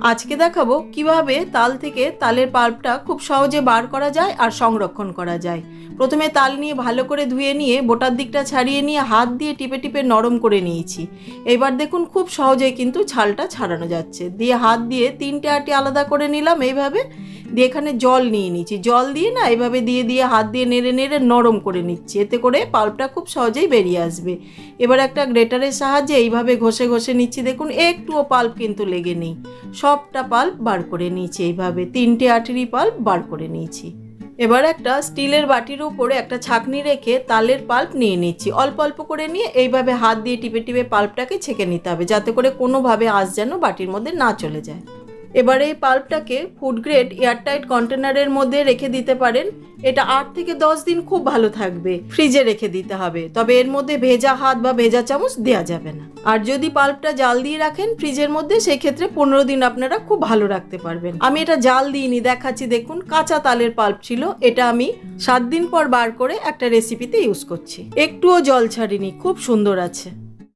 আজকে দেখাবো কীভাবে তাল থেকে তালের পাল্পটা খুব সহজে বার করা যায় আর সংরক্ষণ করা যায়। প্রথমে তাল নিয়ে ভালো করে ধুয়ে নিয়ে বোটার দিকটা ছাড়িয়ে নিয়ে হাত দিয়ে টিপে টিপে নরম করে নিয়েছি। এবার দেখুন খুব সহজেই কিন্তু ছালটা ছাড়ানো যাচ্ছে। দিয়ে হাত দিয়ে তিনটে আটি আলাদা করে নিলাম এইভাবে। দিয়ে এখানে জল নিয়ে নিচ্ছি। জল দিয়ে না এইভাবে দিয়ে দিয়ে হাত দিয়ে নেড়ে নেড়ে নরম করে নিচ্ছি। এতে করে পাল্পটা খুব সহজেই বেরিয়ে আসবে। এবার একটা গ্রেটারের সাহায্যে এইভাবে ঘষে ঘষে নিচ্ছি। দেখুন, একটুও পাল্প কিন্তু লেগে নেই। সবটা পাল্প বার করে নিয়েছি এইভাবে। তিনটে আটিরই পাল্প বার করে নিয়েছি। এবার একটা স্টিলের বাটির উপরে একটা ছাকনি রেখে তালের পাল্প নিয়ে নিচ্ছি। অল্প অল্প করে নিয়ে এইভাবে হাত দিয়ে টিপে টিপে পাল্পটাকে ছেঁকে নিতে হবে। যাতে করে কোনোভাবে আঁশ যেন বাটির মধ্যে না চলে যায়। এবার এই পাল্পটাকে ফুড গ্রেড এয়ারটাইট কন্টেনারের মধ্যে রেখে দিতে পারেন। এটা আট থেকে দশ দিন খুব ভালো থাকবে। ফ্রিজে রেখে দিতে হবে। তবে এর মধ্যে ভেজা হাত বা ভেজা চামচ দেওয়া যাবে না। আর যদি পাল্পটা জাল দিয়ে রাখেন ফ্রিজের মধ্যে সেই ক্ষেত্রে পনেরো দিন আপনারা খুব ভালো রাখতে পারবেন। আমি এটা জাল দিইনি, দেখাচ্ছি। দেখুন, কাঁচা তালের পাল্প ছিল। এটা আমি সাত দিন পর বার করে একটা রেসিপিতে ইউজ করছি। একটুও জল ছাড়িনি, খুব সুন্দর আছে।